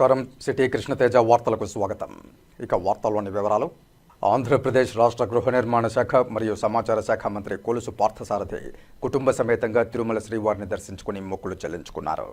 నమస్కారం. సిటీ కృష్ణతేజ వార్తలకు స్వాగతం. ఇక వార్తల్లోని వివరాలు. ఆంధ్రప్రదేశ్ రాష్ట్ర గృహ నిర్మాణ శాఖ మరియు సమాచార శాఖ మంత్రి కొలుసు పార్థసారథి కుటుంబ సమేతంగా తిరుమల శ్రీవారిని దర్శించుకుని మొక్కులు చెల్లించుకున్నారు.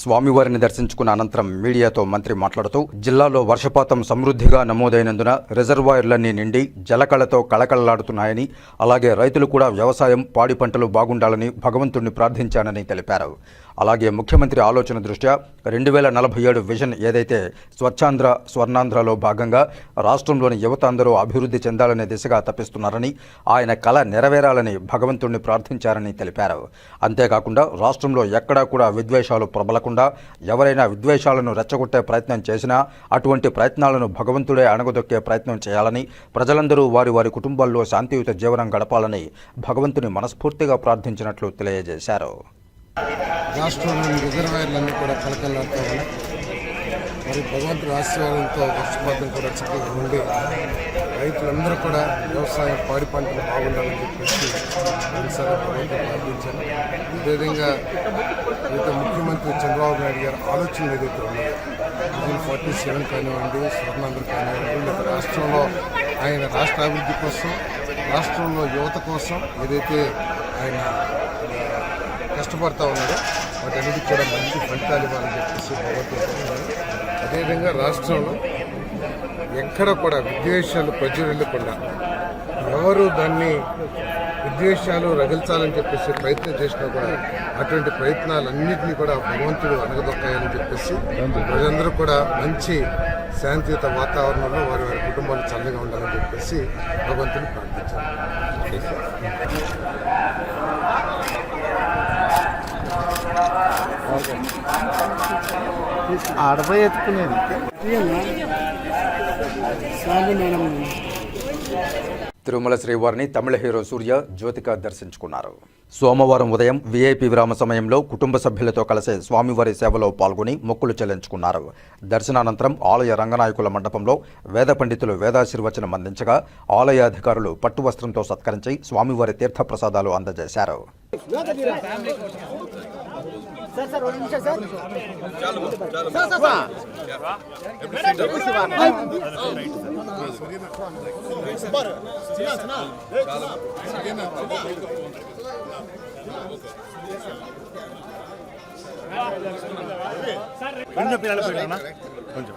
స్వామివారిని దర్శించుకున్న అనంతరం మీడియాతో మంత్రి మాట్లాడుతూ జిల్లాలో వర్షపాతం సమృద్ధిగా నమోదైనందున రిజర్వాయర్లన్నీ నిండి జలకళతో కళకళలాడుతున్నాయని అలాగే రైతులు కూడా వ్యవసాయం పాడి పంటలు బాగుండాలని భగవంతుణ్ణి ప్రార్థించానని తెలిపారు. అలాగే ముఖ్యమంత్రి ఆలోచన దృష్ట్యా రెండు వేల నలభై ఏడు విజన్ ఏదైతే స్వచ్ఛాంధ్ర స్వర్ణాంధ్రలో భాగంగా రాష్ట్రంలోని యువత అందరూ అభివృద్ధి చెందాలనే దిశగా తప్పిస్తున్నారని ఆయన కళ నెరవేరాలని భగవంతుణ్ణి ప్రార్థించారని తెలిపారు. అంతేకాకుండా రాష్ట్రంలో ఎక్కడా కూడా విద్వేషాలు ప్రబల కాకుండా ఎవరైనా విద్వేషాలను రెచ్చగొట్టే ప్రయత్నం చేసినా అటువంటి ప్రయత్నాలను భగవంతుడే అణగదొక్కే ప్రయత్నం చేయాలని ప్రజలందరూ వారి వారి కుటుంబాల్లో శాంతియుత జీవనం గడపాలని భగవంతుని మనస్ఫూర్తిగా ప్రార్థించినట్లు తెలియజేశారు. రాష్ట్రంలోని రిజర్వాయర్లన్నీ కూడా కలకలాడుతూ ఉన్నాయి. మరి భగవంతుడి ఆశీర్వాదంతో వర్షపాతం కూడా చక్కగా ఉండి రైతులందరూ కూడా వ్యవసాయం పాడి పంటలు బాగుండాలని చెప్పేసి మనసారా ప్రభుత్వం ప్రార్థించాను అదేవిధంగా అయితే ముఖ్యమంత్రి చంద్రబాబు నాయుడు గారి ఆలోచన ఏదైతే ఉన్నాయో విజన్ ఫార్టీ సెవెన్ కానివ్వండి స్వర్ణాంధ్ర కానివ్వండి లేదా రాష్ట్రంలో ఆయన రాష్ట్ర అభివృద్ధి కోసం రాష్ట్రంలో యువత కోసం ఏదైతే ఆయన కష్టపడతా ఉన్నారో వాటన్నిటికి కూడా మంచి ఫలితాలు ఇవ్వాలని చెప్పేసి భగవంతుడు అదేవిధంగా రాష్ట్రంలో ఎక్కడ కూడా విద్వేషాలు వెళ్ళకుండా ఎవరు దాన్ని విద్వేషాలు రగిల్చాలని చెప్పేసి ప్రయత్నం చేసినా కూడా అటువంటి ప్రయత్నాలన్నింటినీ కూడా భగవంతుడు అనగదొక్కాయని చెప్పేసి ప్రజలందరూ కూడా మంచి శాంతియుత వాతావరణంలో వారి వారి కుటుంబాలు చల్లగా ఉండాలని చెప్పేసి భగవంతుని ప్రార్థించారు. ఆడపోయి ఎత్తుకునేది. తిరుమల శ్రీవారిని తమిళ హీరో సూర్య జ్యోతిక దర్శించుకున్నారు. సోమవారం ఉదయం వీఐపీ విరామ సమయంలో కుటుంబ సభ్యులతో కలిసి స్వామివారి సేవలో పాల్గొని మొక్కులు చెల్లించుకున్నారు. దర్శనానంతరం ఆలయ రంగనాయకుల మండపంలో వేద పండితులు వేదాశీర్వచనం అందించగా ఆలయ అధికారులు పట్టు వస్త్రంతో సత్కరించి స్వామివారి తీర్థప్రసాదాలు అందజేశారు. కొంచెం పిల్లలు పెట్టానా కొంచెం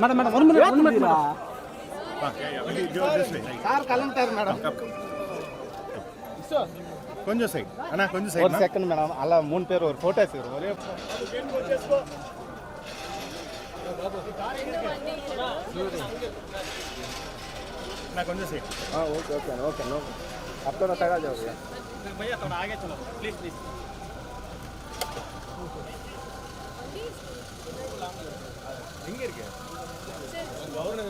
madam madam one minute one minute sir కలంటారు கொஞ்சம் சைடு அண்ணா கொஞ்சம் சைடு ஒரு செகண்ட் மேடம் அல்ல மூணு பேர் ஒரு ஃபோட்டோ எடுத்துக்கிறோம் ஒரே நான் கொஞ்சம் சைடு हाँ ओके ओके ओके नो अब तो बताया जाओगे भैया थोड़ा आगे चलो प्लीज़ प्लीज़ ಹಿಂಗೆ ಇರ್ಗೆ ಅವ್ರನ್ನ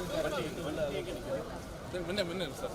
ಮುಂದೆ ಮುಂದೆ sir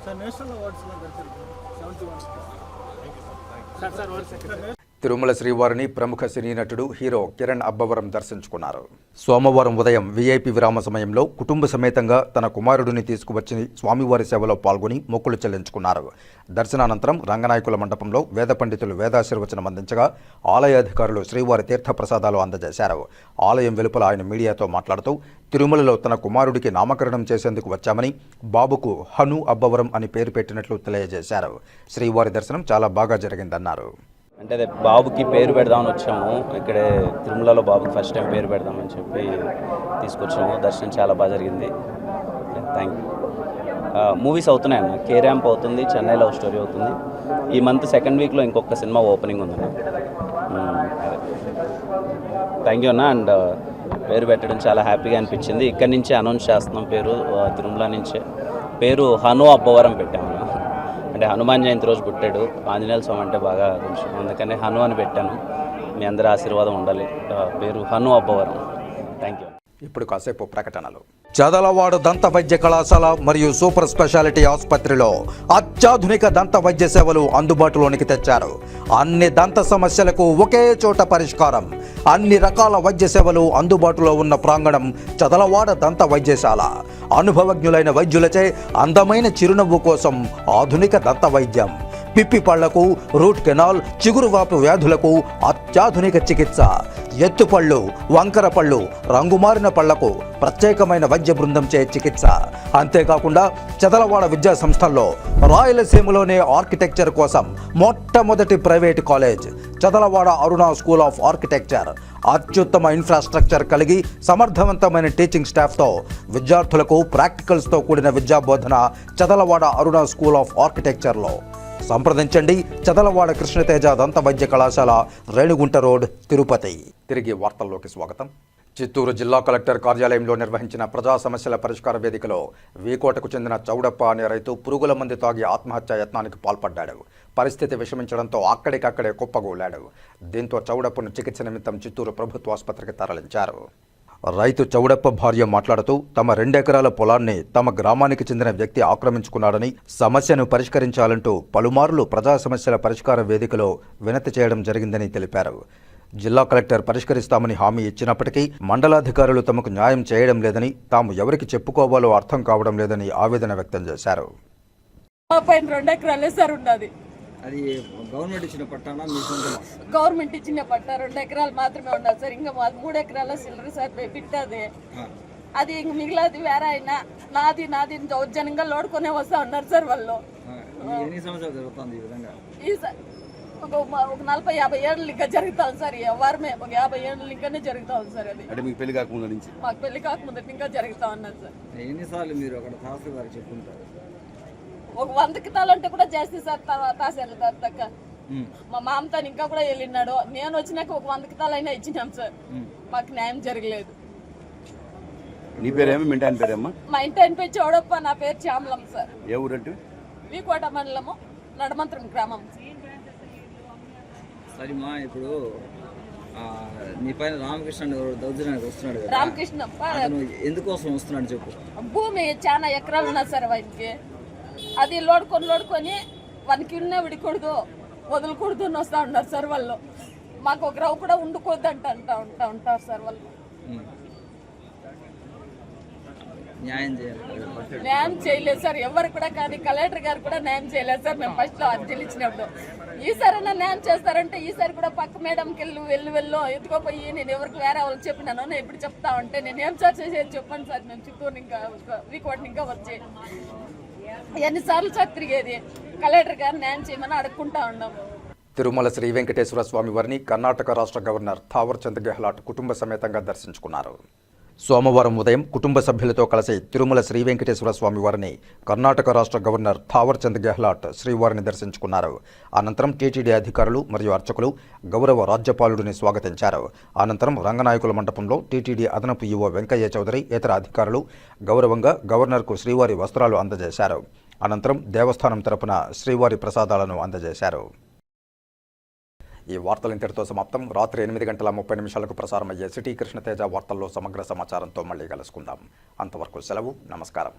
award sir sir national awards seventy one sir sir one second Tirumala శ్రీవారిని ప్రముఖ సినీ నటుడు హీరో కిరణ్ అబ్బవరం దర్శించుకున్నారు. సోమవారం ఉదయం వీఐపీ విరామ సమయంలో కుటుంబ సమేతంగా తన కుమారుడిని తీసుకువచ్చి స్వామివారి సేవలో పాల్గొని మొక్కులు చెల్లించుకున్నారు. దర్శనానంతరం రంగనాయకుల మండపంలో వేద పండితులు వేదాశీర్వచనం అందించగా ఆలయ అధికారులు శ్రీవారి తీర్థ ప్రసాదాలు అందజేశారు. ఆలయం వెలుపల ఆయన మీడియాతో మాట్లాడుతూ తిరుమలలో తన కుమారుడికి నామకరణం చేసేందుకు వచ్చామని బాబుకు హను అబ్బవరం అని పేరు పెట్టినట్లు తెలియజేశారు. శ్రీవారి దర్శనం చాలా బాగా జరిగిందన్నారు. అంటే అదే బాబుకి పేరు పెడదామని వచ్చాము. ఇక్కడే తిరుమలలో బాబుకి ఫస్ట్ టైం పేరు పెడదామని చెప్పి తీసుకొచ్చాము. దర్శనం చాలా బాగా జరిగింది. థ్యాంక్ యూ మూవీస్ అవుతున్నాయి అన్న. కే ర్యాంప్ అవుతుంది చెన్నై లవ్ స్టోరీ అవుతుంది. ఈ మంత్ సెకండ్ వీక్లో ఇంకొక సినిమా ఓపెనింగ్ ఉందన్న. Hmm, థ్యాంక్ యూ అన్న. అండ్ పేరు పెట్టడం చాలా హ్యాపీగా అనిపించింది. ఇక్కడి నుంచే అనౌన్స్ చేస్తున్నాం పేరు తిరుమల నుంచే. పేరు హను అబ్బవరం పెట్టాము. అంటే హనుమాన్ జయంతి రోజు పుట్టాడు. ఆంజనేయ స్వామి అంటే బాగా కొంచెం అందుకని హను అని పెట్టాను. మీ అందరి ఆశీర్వాదం ఉండాలి. పేరు హను అబ్బవరం. థ్యాంక్ యూ ఇప్పుడు కాసేపు ప్రకటనలు. చదలవాడు దంత వైద్య కళాశాల మరియు సూపర్ స్పెషాలిటీ ఆసుపత్రిలో అత్యాధునిక దంత వైద్య సేవలు అందుబాటులోనికి తెచ్చారు. అన్ని దంత సమస్యలకు ఒకే చోట పరిష్కారం. అన్ని రకాల వైద్య సేవలు అందుబాటులో ఉన్న ప్రాంగణం చదలవాడ దంత వైద్యశాల. అనుభవజ్ఞులైన వైద్యులచే అందమైన చిరునవ్వు కోసం ఆధునిక దంత వైద్యం. పిప్పి పళ్ళకు రూట్ కెనాల్ చిగురువాపు వ్యాధులకు అత్యాధునిక చికిత్స. ఎత్తుపళ్ళు వంకర పళ్ళు రంగుమారిన పళ్ళకు ప్రత్యేకమైన వైద్య బృందంచే చికిత్స. అంతేకాకుండా చదలవాడ విద్యా సంస్థల్లో రాయలసీమలోనే ఆర్కిటెక్చర్ కోసం మొట్టమొదటి private college Chadalavada Aruna school of architecture. అత్యుత్తమ ఇన్ఫ్రాస్ట్రక్చర్ కలిగి సమర్థవంతమైన టీచింగ్ స్టాఫ్తో విద్యార్థులకు ప్రాక్టికల్స్తో కూడిన విద్యా బోధన చదలవాడ అరుణ స్కూల్ ఆఫ్ ఆర్కిటెక్చర్లో. సంప్రదించండి చదలవాడ కృష్ణతేజ దంత వైద్య కళాశాల రేణుగుంట రోడ్ తిరుపతి. తిరిగి వార్తల్లోకి స్వాగతం. చిత్తూరు జిల్లా కలెక్టర్ కార్యాలయంలో నిర్వహించిన ప్రజా సమస్యల పరిష్కార వేదికలో వీకోటకు చెందిన చౌడప్ప అనే రైతు పురుగుల మంది తాగి ఆత్మహత్య యత్నానికి పాల్పడ్డాడు. పరిస్థితి విషమించడంతో అక్కడికక్కడే కుప్పగూలాడు. దీంతో చౌడప్పను చికిత్స నిమిత్తం చిత్తూరు ప్రభుత్వ ఆసుపత్రికి తరలించారు. రైతు చౌడప్ప భార్య మాట్లాడుతూ తమ రెండెకరాల పొలాన్ని తమ గ్రామానికి చెందిన వ్యక్తి ఆక్రమించుకున్నాడని సమస్యను పరిష్కరించాలంటూ పలుమార్లు ప్రజా సమస్యల పరిష్కార వేదికలో వినతి చేయడం జరిగిందని తెలిపారు. జిల్లా కలెక్టర్ పరిష్కరిస్తామని హామీ ఇచ్చినప్పటికీ మండలాధికారులు తమకు న్యాయం చేయడం లేదని తాము ఎవరికి చెప్పుకోవాలో అర్థం కావడం లేదని ఆవేదన వ్యక్తం చేశారు. రెండు ఎకరాలే సార్ ఉన్నది. అది గవర్నమెంట్ ఇచ్చిన పట్టానా? మీ గవర్నమెంట్ ఇచ్చిన పట్ట రెండు ఎకరాలు మాత్రమే ఉన్నది సార్. ఇంకా మాది మూడు ఎకరాల సిల్లర్ సార్ పెట్టది అది ఇంక మిగిలిది వేరే అయినా నాది నాది దౌర్జన్యంగా లోడుకొనే వస్తా ఉన్నారు సార్ వాళ్ళు. ఎన్ని సంవత్సరాలు జరుగుతుంది ఈ విధంగా? ఈ సార్ ఒక మ- ఒక నలభై యాభై ఏళ్ళు ఇంకా జరుగుతాం సార్. ఎవరమే ఒక యాభై ఏళ్ళు ఇంకానే జరుగుతా ఉంది సార్ అది. అంటే మీకు పెళ్ళి కాకముందు నుంచి? మాకు పెళ్ళి కాకముందు ఇంకా జరుగుతా ఉన్నది సార్. ఎన్నిసార్లు మీరు అక్కడ తహసీల్ గారికి చెప్పుకుంటారు ఒక వంద కితాలు అంటే కూడా చేస్తే సార్ తర్వాత తహసీల్దార్ దాకా మా మామతో ఇంకా కూడా వెళ్ళినాడు నేను వచ్చినాక ఒక వంద కితాలు అయినా ఇచ్చినాం సార్. మాకు న్యాయం జరగలేదు. నీ పేరేమో? మింటాని పేరేమ్మా? మా ఇంటి ఆయన పేరు చౌడప్ప నా పేరు శ్యామలం సార్. ఏ ఊరంటే వీకోట మండలము నడమంత్రం గ్రామం. సరేమా ఇప్పుడు ఆ, నీ పైన రామకృష్ణ దౌర్జన్యానికి వస్తున్నాడు కదా. రామకృష్ణ ఎందుకోసం వస్తున్నాడు చెప్పు. భూమి చాలా ఎకరాలు ఉన్నది సార్ వానికి అది లోడుకొని లోడుకొని వానికి ఉన్న విడకూడదు వదలకూడదు అని వస్తూ ఉన్నారు సార్ వాళ్ళు. మాకు ఒక రవ్వ కూడా ఉండకూడదు అంట అంటా ఉంటా ఉంటారు సార్ వాళ్ళు. న్యాయం చేయాలి. న్యాయం చేయలేదు సార్. ఎవరు కూడా కానీ కలెక్టర్ గారు కూడా న్యాయం చేయలేదు సార్. మేము ఫస్ట్లో అర్జీలు ఇచ్చినప్పుడు ఈసారైనా న్యాయం చేస్తారంటే ఈసారి కూడా పక్క మేడంకి వెళ్ళి వెళ్ళి వెళ్ళు. ఎత్తుకోపోయి నేను ఎవరికి వేరే వాళ్ళకి చెప్పినాను నేను ఇప్పుడు చెప్తా ఉంటే నేను ఏం సార్ చేసేది చెప్పండి సార్. నేను చిత్తూరు ఇంకా వీకోటిని ఇంకా వచ్చి. ఎన్నిసార్లు సార్ తిరిగేది కలెక్టర్ గారు న్యాయం చేయమని అడుక్కుంటా ఉన్నాం. తిరుమల శ్రీ వెంకటేశ్వర స్వామి వారిని కర్ణాటక రాష్ట్ర గవర్నర్ థావర్ చంద్ గెహ్లాట్ కుటుంబ సమేతంగా దర్శించుకున్నారు. సోమవారం ఉదయం కుటుంబ సభ్యులతో కలిసి తిరుమల శ్రీ వెంకటేశ్వర స్వామి వారిని కర్ణాటక రాష్ట్ర గవర్నర్ థావర్ చంద్ గెహ్లాట్ శ్రీవారిని దర్శించుకున్నారు. అనంతరం టీటీడీ అధికారులు మరియు అర్చకులు గౌరవ రాజ్యపాలుడిని స్వాగతించారు. అనంతరం రంగనాయకుల మండపంలో టీటీడీ అదనపు ఈవో వెంకయ్య చౌదరి ఇతర అధికారులు గౌరవంగా గవర్నర్కు శ్రీవారి వస్త్రాలు అందజేశారు. అనంతరం దేవస్థానం తరపున శ్రీవారి ప్రసాదాలను అందజేశారు. ఈ వార్తలు ఇంతటితో సమాప్తం. రాత్రి ఎనిమిది గంటల ముప్పై నిమిషాలకు ప్రసారమయ్యే సిటీ కృష్ణతేజ వార్తల్లో సమగ్ర సమాచారంతో మళ్ళీ కలుసుకుందాం. అంతవరకు సెలవు నమస్కారం.